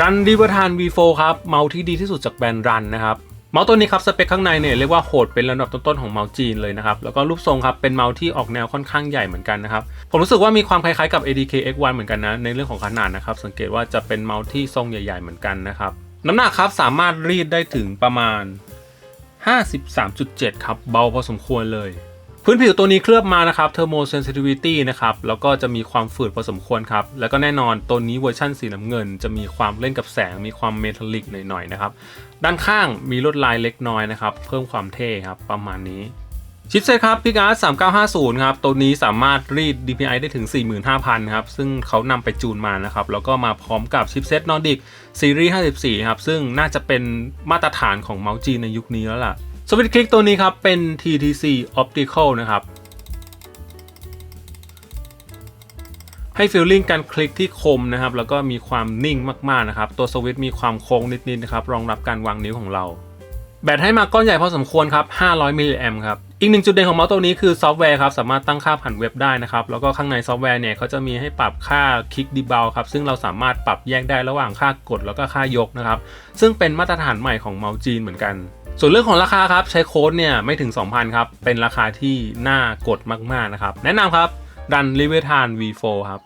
รันดิเวอร์ทาน V4 ครับ เมาส์ที่ดีที่สุดจากแบรนด์รันนะครับ เมาส์ตัวนี้ครับ สเปคข้างในเนี่ยเรียกว่าโหดเป็นระดับต้นๆของเมาส์จีนเลยนะครับ แล้วก็รูปทรงครับ เป็นเมาส์ที่ออกแนวค่อนข้างใหญ่เหมือนกันนะครับ ผมรู้สึกว่ามีความคล้ายๆกับ ADK X1 เหมือนกันนะ ในเรื่องของขนาดนะครับ สังเกตว่าจะเป็นเมาส์ที่ทรงใหญ่ๆเหมือนกันนะครับ น้ำหนักครับสามารถรีดได้ถึงประมาณ 53.7 ครับ เบาพอสมควรเลย พื้นผิวตัวนี้เคลือบมานะครับ Thermo Sensitivity นะครับ แล้วก็จะมีความฝืดพอสมควรครับ แล้วก็แน่นอนตัวนี้เวอร์ชั่นสีน้ำเงิน จะมีความเล่นกับแสง มีความเมทัลลิกหน่อยๆนะครับ ด้านข้างมีลวดลายเล็กน้อยนะครับ เพิ่มความเท่ครับ ประมาณนี้ชิปเซตครับพิกา3950 ครับ ตัวนี้สามารถรีด DPI ได้ถึง 45,000 ครับ ซึ่งเขานำไปจูนมานะครับ แล้วก็มาพร้อมกับชิปเซต Nordic ซีรีส์54 ครับ ซึ่งน่าจะเป็นมาตรฐานของเมาส์จีนในยุคนี้แล้วล่ะ สวิตช์คลิกตัวนี้ครับ เป็น TTC Optical นะครับ ให้ฟีลลิ่งการคลิกที่คมนะครับ แล้วก็มีความนิ่งมากๆนะครับ ตัวสวิตช์มีความโค้งนิดๆนะครับ รองรับการวางนิ้วของเรา แบตให้มาก้อนใหญ่พอสมควรครับ 500มิลลิแอมครับ อีกหนึ่งจุดเด่นของเมาส์ตัวนี้คือซอฟต์แวร์ครับ สามารถตั้งค่าผ่านเว็บได้นะครับ แล้วก็ข้างในซอฟต์แวร์เนี่ยเขาจะมีให้ปรับค่าคลิกดีเบลครับ ซึ่งเราสามารถปรับแยกได้ระหว่างค่ากดแล้วก็ค่ายกนะครับ ซึ่งเป็นมาตรฐานใหม่ของเมาส์จีนเหมือนกัน ส่วนเรื่องของราคาครับใช้โค้ดเนี่ยไม่ถึง 2,000 ครับ เป็นราคาที่น่ากดมากๆนะครับ แนะนำครับดันลิเวทาน V4 ครับ